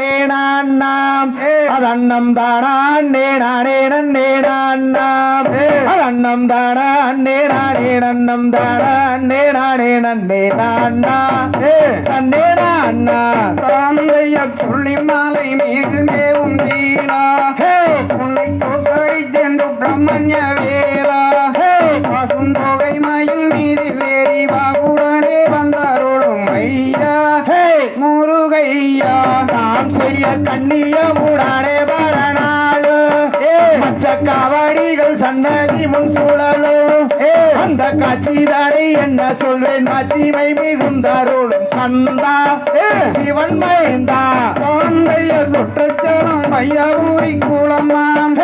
நன்னே நான்னாம் அதன்னம் தானா அண்ணே நானே நன்னே நான்னாம். அதன்னம் தானா அண்ணே நானே நன்னம் தானா அண்ணே நானே நன்னே நான்னா நன்னே நான்னா தாந்தைய துள்ளி மாலை மீது மேவும் தீரா உன்னை தோத்தடி சென்று பிரம்மண்ய நாம் செய்ய கண்ணிய மூடானே படநாடு மச்ச காவடிகள் சன்னதி முன் சூழலும் அந்த காட்சி தானே என்ன சொல்வேன்? மாட்சிமை மிகுந்தாரோடும் கந்தா. சிவன் மைந்தா தாந்தைய சுற்றச்சலம் ஐயாவூரி குளமாம்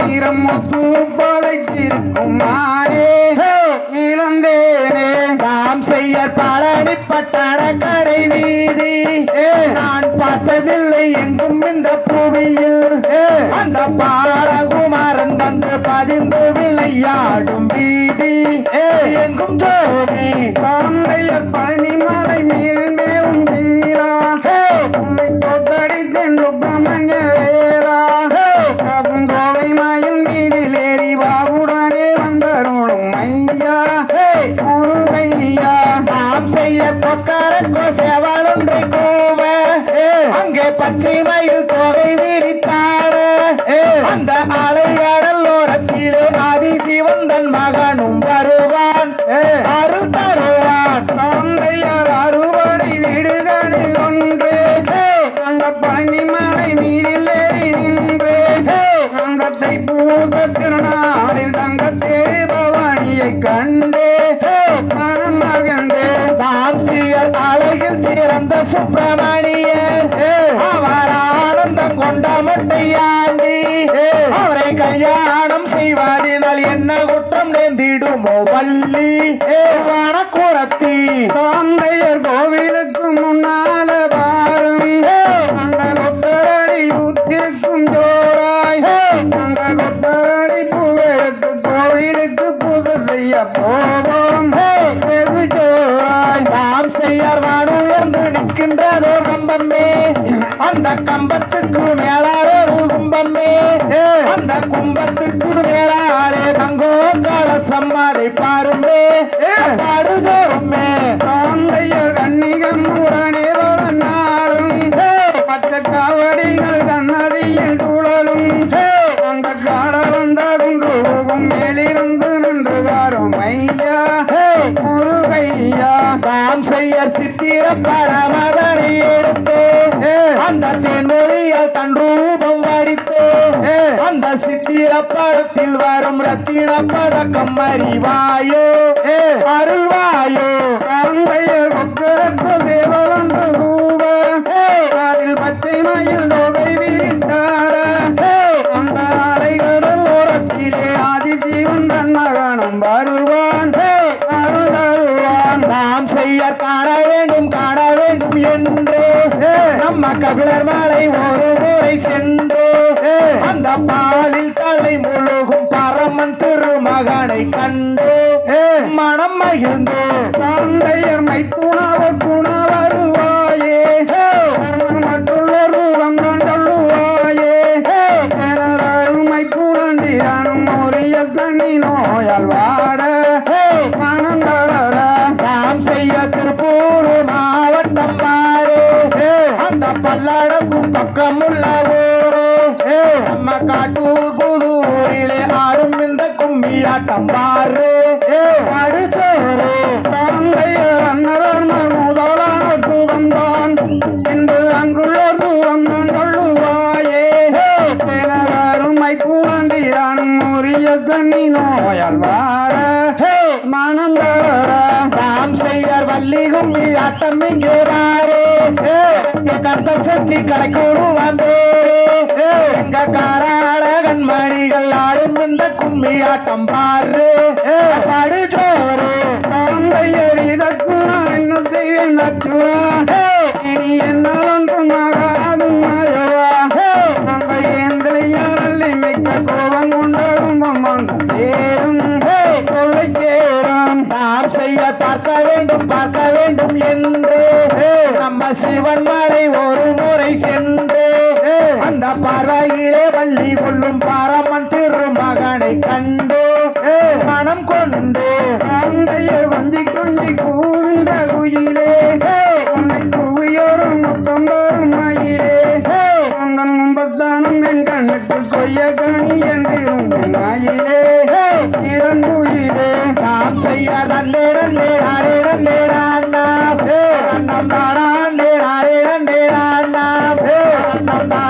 கண்ணீரம் முத்து பதைச்சிருக்கும் மானே இழந்தேனே நாம் செய்ய பழனி பட்டண கடை வீதி நான் பார்த்ததில்லை எங்கும் இந்த புவியில் அந்த பாலகுமாரன் தந்து பதிந்து விளையாடும் வீதி. எங்கும் ஜோதி. தாந்தைய பழனிமலை மேல் மேவும் வீரா சிறந்த அவர் ஆனந்தம் கொண்ட மட்டையாண்டி அவரை கல்யாணம் செய்வாரினால் என்ன குற்றம் நேர்ந்திடுமோ பள்ளி வனக்குரத்தி. தந்தையர் கோவிலுக்கு முன்னால் என்று நிற்கின்றதோ கம்பமே அந்த கம்பத்துக்கு மேலாலே கும்பமே அந்த கும்பத்துக்கு மேலாலே தங்கோ கலசம் அதை பாருமே பாடுதோருமே மேலிருந்து நின்று காரும் ஐயா முருகையா. நாம் செய்ய சித்திர படமதனை எடுத்து. அந்த தென்மொழியால் தன் ரூபம் வடித்து. அந்த சித்திர படத்தில் வரும் ரத்தின பதக்கம் அறிவாயோ? அருள்வாயோ? தேவலன்று கூவ. அதில் பச்சை மயில் நம்ம கபிலர் மலை ஒரு முறை சென்று. அந்த பாலில் தலை முழுகும் பரமன் திருமகனை கண்டு. மனம் மகிழ்ந்து. தந்தையர் கும்மியாட்டம் பாரு அடுத்தோரு தாங்கை அன்னரன் முதலான சுகம்தான் என்று அங்குள்ள தூரம் சொல்லுவாயே தினரருமை குழந்தைதான் முறிய தண்ணி நோயால் வார. மனம் தளர தாம் செய்த வள்ளி கும்மி ஆட்டம் இங்கிறாரே கத்த சக்தி கடைக்கோடு வந்தே காரா மணிகள் ஆடும் இந்த கும்மி ஆட்டம் பாரு பாடு ஜோரு தந்தையர் நக்குறா. செய்ய பார்க்க வேண்டும் பார்க்க வேண்டும் என்று. நம்ம சிவன் மலை ஒரு முறை சென்று. அந்த பார்வையிலே வள்ளி கொள்ளும் பாரமன் திருமகனை கண்டு. மனம் கொண்டு வஞ்சி கொஞ்சி கூந்த குயிலே. கண்ணுக்கு கொய்ய கனி என்று உங்கள் மயிலே இறங்குயிலே நாம் செய்ய நன்னே நன்னே நானே நன்னே நானா நன்னம் தானா நே நானே நன்னே நானா நன்னம்